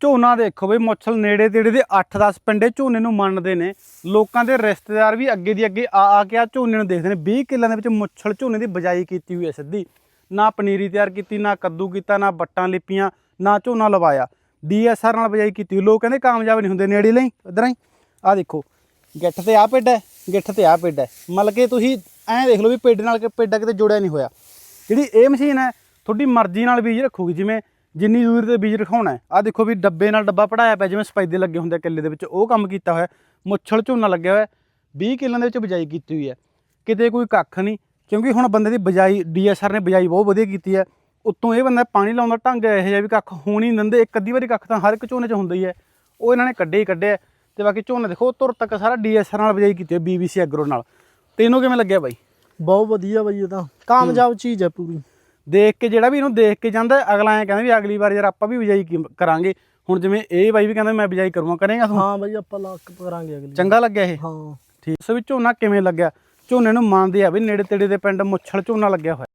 ਝੋਨਾ ਦੇਖੋ ਬਈ, ਮੁੱਛਲ ਨੇੜੇ ਤੇੜੇ ਦੇ 8-10 ਪਿੰਡੇ ਝੋਨੇ ਨੂੰ ਮੰਨਦੇ ਨੇ। ਲੋਕਾਂ ਦੇ ਰਿਸ਼ਤੇਦਾਰ ਵੀ ਅੱਗੇ ਦੀ ਅੱਗੇ ਆ ਆ ਕੇ ਆ ਝੋਨੇ ਨੂੰ ਦੇਖਦੇ ਨੇ। 20 ਕਿੱਲਿਆਂ ਦੇ ਵਿੱਚ ਮੁੱਛਲ ਝੋਨੇ ਦੀ ਬਜਾਈ ਕੀਤੀ ਹੋਈ ਹੈ ਸਿੱਧੀ। ਨਾ ਪਨੀਰੀ ਤਿਆਰ ਕੀਤੀ, ਨਾ ਕੱਦੂ ਕੀਤਾ, ਨਾ ਬੱਟਾਂ ਲਿਪੀਆਂ, ਨਾ ਝੋਨਾ ਲਵਾਇਆ। ਡੀਐਸਆਰ ਨਾਲ ਬਜਾਈ ਕੀਤੀ ਹੋਈ। ਲੋਕ ਕਹਿੰਦੇ ਕਾਮਯਾਬ ਨਹੀਂ ਹੁੰਦੇ, ਨੇੜੇ ਲਈ, ਇਧਰ ਹੀ ਆ ਦੇਖੋ, ਗਿੱਠ ਤੇ ਆ ਪਿੱਡ ਹੈ, ਗਿੱਠ ਤੇ ਆ ਪਿੱਡ ਹੈ। ਮਤਲਬ ਕਿ ਤੁਸੀਂ ਐਂ ਦੇਖ ਲਓ ਵੀ ਪਿੱਡ ਨਾਲ ਕਿ ਪਿੱਡਾ ਕਿਤੇ ਜੁੜਿਆ ਨਹੀਂ ਹੋਇਆ। ਜਿਹੜੀ ਇਹ ਮਸ਼ੀਨ ਹੈ, ਤੁਹਾਡੀ ਮਰਜ਼ੀ ਨਾਲ ਬੀਜ ਰੱਖੂਗੀ। ਜਿਵੇਂ ਜਿੰਨੀ ਦੂਰ ਤੇ ਬੀਜ ਰਖਾਉਣਾ ਹੈ। ਆ ਦੇਖੋ ਵੀ ਡੱਬੇ ਨਾਲ ਡੱਬਾ ਪੜਾਇਆ ਪਿਆ, ਜਿਵੇਂ ਸਪਾਈਦੇ ਲੱਗੇ ਹੁੰਦੇ ਆ ਕਿੱਲੇ ਦੇ ਵਿੱਚ, ਉਹ ਕੰਮ ਕੀਤਾ ਹੋਇਆ ਮੁੱਛਲ ਝੋਨਾ ਲੱਗਿਆ ਹੋਇਆ 20 ਕਿੱਲਿਆਂ ਦੇ ਵਿੱਚ ਬਿਜਾਈ ਕੀਤੀ ਹੋਈ ਹੈ। ਕਿਤੇ ਕੋਈ ਕੱਖ ਨਹੀਂ, ਕਿਉਂਕਿ ਹੁਣ ਬੰਦੇ ਦੀ ਬਿਜਾਈ ਡੀਐਸਆਰ ਨੇ ਬਿਜਾਈ ਬਹੁਤ ਵਧੀਆ ਕੀਤੀ ਹੈ। ਉੱਤੋਂ ਇਹ ਬੰਦਾ ਪਾਣੀ ਲਾਉਣ ਦਾ ਢੰਗ ਇਹੋ ਜਿਹਾ ਵੀ ਕੱਖ ਹੋਣੀ ਹੀ ਦਿੰਦੇ। ਇੱਕ ਅੱਧੀ ਵਾਰੀ ਕੱਖ ਤਾਂ ਹਰ ਇੱਕ ਝੋਨੇ 'ਚ ਹੁੰਦਾ ਹੀ। ਹੈ ਉਹ ਇਹਨਾਂ ਨੇ ਕੱਢੇ ਹੀ ਕੱਢਿਆ। ਤੇ ਬਾਕੀ ਝੋਨਾ ਦੇਖੋ ਤੁਰ ਤੱਕ ਸਾਰਾ ਡੀਐਸਆਰ ਨਾਲ ਬਿਜਾਈ ਕੀਤੀ ਹੈ ਬੀਬੀਸੀ ਐਗਰੋ ਨਾਲ। ਤੈਨੂੰ ਕਿਵੇਂ ਲੱਗਿਆ ਬਾਈ? ਬਹੁਤ ਵਧੀਆ ਬਾਈ ਇਹ ਤਾਂ। ਕਾਮਯਾਬ ਚੀਜ਼ ਹੈ ਪੂਰੀ। ਦੇਖ ਕੇ ਜਿਹੜਾ ਵੀ ਇਹਨੂੰ ਦੇਖ ਕੇ ਜਾਂਦਾ ਅਗਲਾ ਐ ਕਹਿੰਦਾ ਵੀ ਅਗਲੀ ਵਾਰ ਯਾਰ ਆਪਾਂ ਵੀ ਬਿਜਾਈ ਕਰਾਂਗੇ। ਹੁਣ ਜਿਵੇਂ ਇਹ ਬਾਈ ਵੀ ਕਹਿੰਦਾ ਮੈਂ ਬਿਜਾਈ ਕਰੂੰਗਾ ਕਰੇਗਾ ਤੂੰ? ਹਾਂ ਬਾਈ ਆਪਾਂ ਲਾ ਕੇ ਕਰਾਂਗੇ ਅਗਲੀ ਚੰਗਾ ਲੱਗਿਆ ਇਹ? ਹਾਂ। ਠੀਕ। ਸੋ ਵੀ ਝੋਨਾ ਕਿਵੇਂ ਲੱਗਿਆ? ਝੋਨੇ ਨੂੰ ਮੰਨਦੇ ਆ ਵੀ ਨੇੜੇ ਤੇੜੇ ਦੇ ਪਿੰਡ ਮੁੱਛਲ ਝੋਨਾ ਲੱਗਿਆ ਹੋਇਆ।